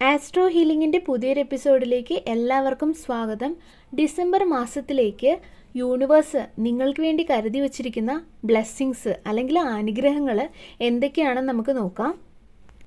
Astro ഹീലിംഗിന്റെ പുതിയൊരു എപ്പിസോഡിലേക്ക് എല്ലാവർക്കും സ്വാഗതം. ഡിസംബർ മാസത്തിലേക്ക് യൂണിവേഴ്സ് നിങ്ങൾക്ക് വേണ്ടി കരുതി വച്ചിരിക്കുന്ന ബ്ലെസ്സിങ്സ് അല്ലെങ്കിൽ അനുഗ്രഹങ്ങൾ എന്തൊക്കെയാണെന്ന് നമുക്ക് നോക്കാം.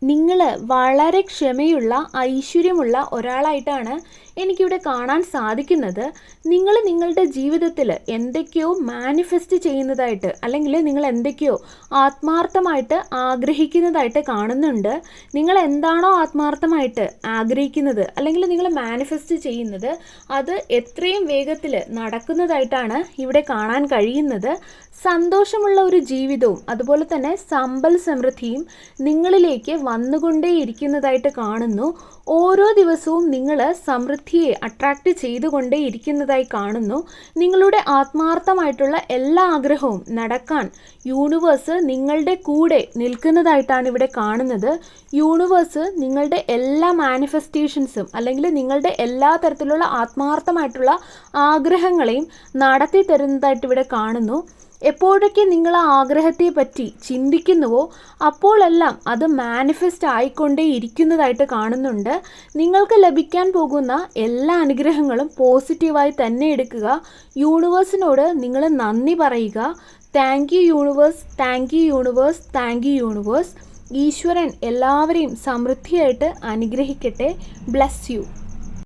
നിങ്ങൾ വളരെ ക്ഷമയുള്ള ഐശ്വര്യമുള്ള ഒരാളായിട്ടാണ് എനിക്കിവിടെ കാണാൻ സാധിക്കുന്നത്. നിങ്ങൾ നിങ്ങളുടെ ജീവിതത്തിൽ എന്തൊക്കെയോ മാനിഫെസ്റ്റ് ചെയ്യുന്നതായിട്ട് അല്ലെങ്കിൽ നിങ്ങൾ എന്തൊക്കെയോ ആത്മാർത്ഥമായിട്ട് ആഗ്രഹിക്കുന്നതായിട്ട് കാണുന്നുണ്ട്. നിങ്ങൾ എന്താണോ ആത്മാർത്ഥമായിട്ട് ആഗ്രഹിക്കുന്നത് അല്ലെങ്കിൽ നിങ്ങൾ മാനിഫെസ്റ്റ് ചെയ്യുന്നത് അത് എത്രയും വേഗത്തിൽ നടക്കുന്നതായിട്ടാണ് ഇവിടെ കാണാൻ കഴിയുന്നത്. സന്തോഷമുള്ള ഒരു ജീവിതവും അതുപോലെ തന്നെ സമ്പൽ സമൃദ്ധിയും നിങ്ങളിലേക്ക് വന്നുകൊണ്ടേയിരിക്കുന്നതായിട്ട് കാണുന്നു. ഓരോ ദിവസവും നിങ്ങൾ സമൃദ്ധിയെ അട്രാക്റ്റ് ചെയ്തുകൊണ്ടേ ഇരിക്കുന്നതായി കാണുന്നു. നിങ്ങളുടെ ആത്മാർത്ഥമായിട്ടുള്ള എല്ലാ ആഗ്രഹവും നടക്കാൻ യൂണിവേഴ്സ് നിങ്ങളുടെ കൂടെ നിൽക്കുന്നതായിട്ടാണ് ഇവിടെ കാണുന്നത്. യൂണിവേഴ്സ് നിങ്ങളുടെ എല്ലാ മാനിഫെസ്റ്റേഷൻസും അല്ലെങ്കിൽ നിങ്ങളുടെ എല്ലാ തരത്തിലുള്ള ആത്മാർത്ഥമായിട്ടുള്ള ആഗ്രഹങ്ങളെയും നടത്തി തരുന്നതായിട്ട് ഇവിടെ കാണുന്നു. എപ്പോഴൊക്കെ നിങ്ങൾ ആ ആഗ്രഹത്തെ പറ്റി ചിന്തിക്കുന്നുവോ അപ്പോഴെല്ലാം അത് മാനിഫെസ്റ്റ് ആയിക്കൊണ്ടേ ഇരിക്കുന്നതായിട്ട് കാണുന്നുണ്ട്. നിങ്ങൾക്ക് ലഭിക്കാൻ പോകുന്ന എല്ലാ അനുഗ്രഹങ്ങളും പോസിറ്റീവായി തന്നെ എടുക്കുക. യൂണിവേഴ്സിനോട് നിങ്ങൾ നന്ദി പറയുക. Thank you universe thank you universe thank you universe ഈശ്വരൻ എല്ലാവരെയും സമൃദ്ധിയായിട്ട് അനുഗ്രഹിക്കട്ടെ. Bless you